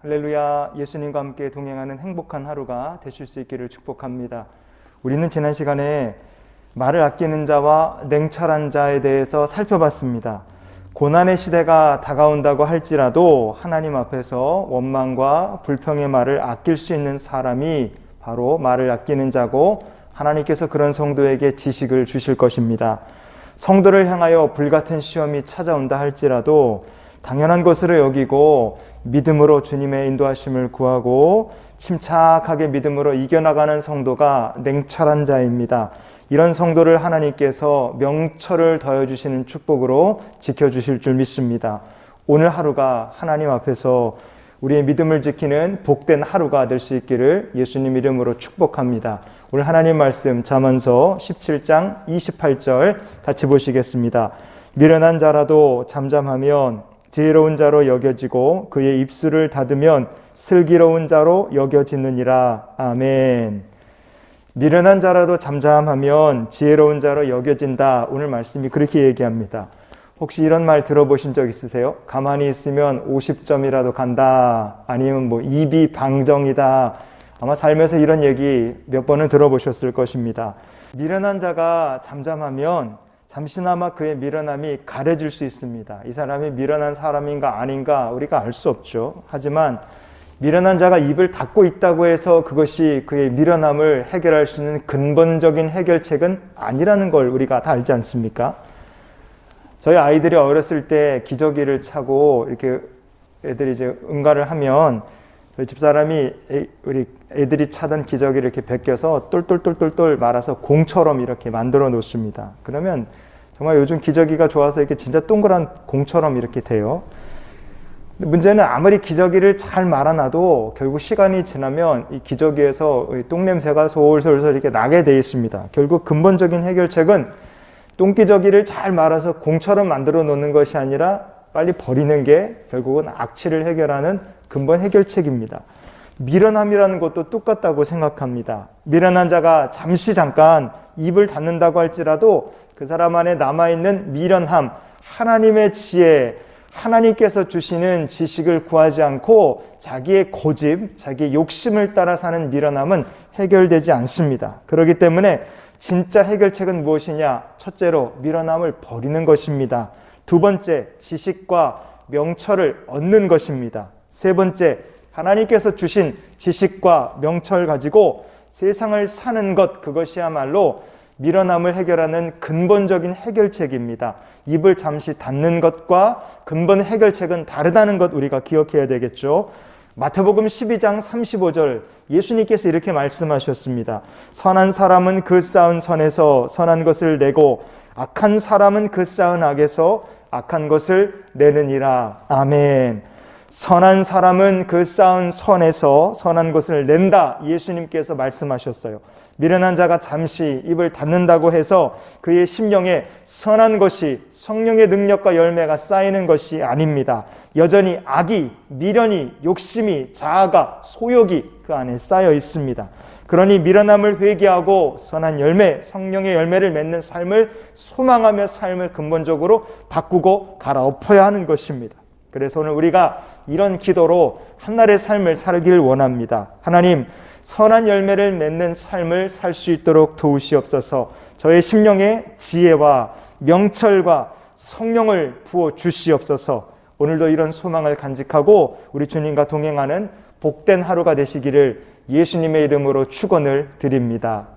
할렐루야 예수님과 함께 동행하는 행복한 하루가 되실 수 있기를 축복합니다. 우리는 지난 시간에 말을 아끼는 자와 냉철한 자에 대해서 살펴봤습니다. 고난의 시대가 다가온다고 할지라도 하나님 앞에서 원망과 불평의 말을 아낄 수 있는 사람이 바로 말을 아끼는 자고 하나님께서 그런 성도에게 지식을 주실 것입니다. 성도를 향하여 불같은 시험이 찾아온다 할지라도 당연한 것으로 여기고 믿음으로 주님의 인도하심을 구하고 침착하게 믿음으로 이겨나가는 성도가 냉철한 자입니다. 이런 성도를 하나님께서 명철을 더해 주시는 축복으로 지켜 주실 줄 믿습니다. 오늘 하루가 하나님 앞에서 우리의 믿음을 지키는 복된 하루가 될 수 있기를 예수님 이름으로 축복합니다. 오늘 하나님 말씀 잠언서 17장 28절 같이 보시겠습니다. 미련한 자라도 잠잠하면 지혜로운 자로 여겨지고 그의 입술을 닫으면 슬기로운 자로 여겨지느니라. 아멘. 미련한 자라도 잠잠하면 지혜로운 자로 여겨진다. 오늘 말씀이 그렇게 얘기합니다. 혹시 이런 말 들어보신 적 있으세요? 가만히 있으면 50점이라도 간다. 아니면 뭐 입이 방정이다. 아마 삶에서 이런 얘기 몇 번은 들어보셨을 것입니다. 미련한 자가 잠잠하면 잠시나마 그의 미련함이 가려질 수 있습니다. 이 사람이 미련한 사람인가 아닌가 우리가 알 수 없죠. 하지만 미련한 자가 입을 닫고 있다고 해서 그것이 그의 미련함을 해결할 수 있는 근본적인 해결책은 아니라는 걸 우리가 다 알지 않습니까? 저희 아이들이 어렸을 때 기저귀를 차고 이렇게 애들이 이제 응가를 하면 저희 집사람이 애, 우리 애들이 차던 기저귀를 이렇게 벗겨서 똘똘똘똘똘 말아서 공처럼 이렇게 만들어 놓습니다. 그러면 정말 요즘 기저귀가 좋아서 이렇게 진짜 동그란 공처럼 이렇게 돼요. 문제는 아무리 기저귀를 잘 말아놔도 결국 시간이 지나면 이 기저귀에서 똥 냄새가 솔솔솔 이렇게 나게 돼 있습니다. 결국 근본적인 해결책은 똥기저귀를 잘 말아서 공처럼 만들어 놓는 것이 아니라 빨리 버리는 게 결국은 악취를 해결하는 근본 해결책입니다. 미련함이라는 것도 똑같다고 생각합니다. 미련한 자가 잠시 잠깐 입을 닫는다고 할지라도 그 사람 안에 남아있는 미련함, 하나님의 지혜, 하나님께서 주시는 지식을 구하지 않고 자기의 고집, 자기의 욕심을 따라 사는 미련함은 해결되지 않습니다. 그렇기 때문에 진짜 해결책은 무엇이냐? 첫째로 미련함을 버리는 것입니다. 두 번째, 지식과 명철을 얻는 것입니다. 세 번째, 하나님께서 주신 지식과 명철 가지고 세상을 사는 것, 그것이야말로 미련함을 해결하는 근본적인 해결책입니다. 입을 잠시 닫는 것과 근본 해결책은 다르다는 것 우리가 기억해야 되겠죠. 마태복음 12장 35절 예수님께서 이렇게 말씀하셨습니다. 선한 사람은 그 쌓은 선에서 선한 것을 내고 악한 사람은 그 쌓은 악에서 악한 것을 내느니라. 아멘. 선한 사람은 그 쌓은 선에서 선한 것을 낸다. 예수님께서 말씀하셨어요. 미련한 자가 잠시 입을 닫는다고 해서 그의 심령에 선한 것이 성령의 능력과 열매가 쌓이는 것이 아닙니다. 여전히 악이, 미련이, 욕심이, 자아가, 소욕이 그 안에 쌓여 있습니다. 그러니 미련함을 회개하고 선한 열매, 성령의 열매를 맺는 삶을 소망하며 삶을 근본적으로 바꾸고 갈아엎어야 하는 것입니다. 그래서 오늘 우리가 이런 기도로 한날의 삶을 살기를 원합니다. 하나님, 선한 열매를 맺는 삶을 살 수 있도록 도우시옵소서. 저의 심령에 지혜와 명철과 성령을 부어 주시옵소서. 오늘도 이런 소망을 간직하고 우리 주님과 동행하는 복된 하루가 되시기를 예수님의 이름으로 축원을 드립니다.